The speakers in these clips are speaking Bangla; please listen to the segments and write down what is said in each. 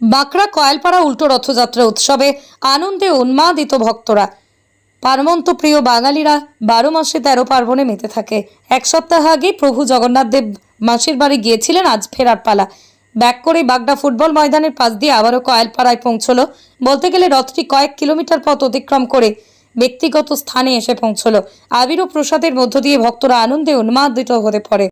বাঁকড়া কয়েলপাড়া উল্টো রথযাত্রা উৎসবে আনন্দে উন্মাদিত ভক্তরা। পারমন্ত প্রিয় বাঙালিরা বারো মাসে তেরো পার্বণে মেতে থাকে। এক সপ্তাহ আগে প্রভু জগন্নাথ দেব মাসির বাড়ি গিয়েছিলেন, আজ ফেরার পালা। ব্যাক করে বাগদা ফুটবল ময়দানের পাশ দিয়ে আবারও কয়েলপাড়ায় পৌঁছলো। বলতে গেলে রথটি কয়েক কিলোমিটার পথ অতিক্রম করে ব্যক্তিগত স্থানে এসে পৌঁছলো। আবির ও প্রসাদের মধ্য দিয়ে ভক্তরা আনন্দে উন্মাদিত হতে পড়ে।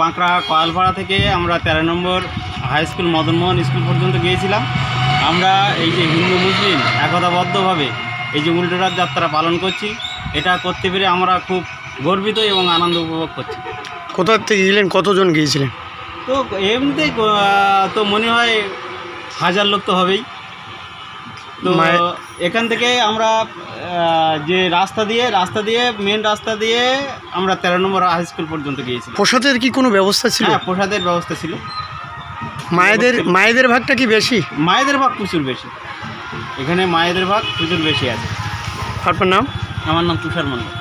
বাঁকড়া কয়ালপাড়া থেকে আমরা তেরো number high school Madanmohan school পর্যন্ত গিয়েছিলাম। আমরা এই যে হিন্দু, মুসলিম একতাবদ্ধভাবে এই যে উল্টোরাত যাত্রা পালন করছি। এটা করতে পেরে আমরা খুব গর্বিত এবং আনন্দ উপভোগ করছি। কোথা থেকে গেলেন? কতজন গিয়েছিলেন? তো এমনিতেই আহ, তো মনে হয় হাজার লোক তো হবেই। তো এখান থেকে আমরা যে রাস্তা দিয়ে রাস্তা দিয়ে মেন রাস্তা দিয়ে আমরা তেরো নম্বর হাই স্কুল পর্যন্ত গিয়েছি প্রসাদের কি কোনো ব্যবস্থা ছিল? হ্যাঁ প্রসাদের ব্যবস্থা ছিল। মায়েদের মায়েদের ভাগটা কি বেশি? মায়েদের ভাগ প্রচুর বেশি। এখানে মায়েদের ভাগ প্রচুর বেশি আছে। আপনার নাম? আমার নাম তুষার মন্ডল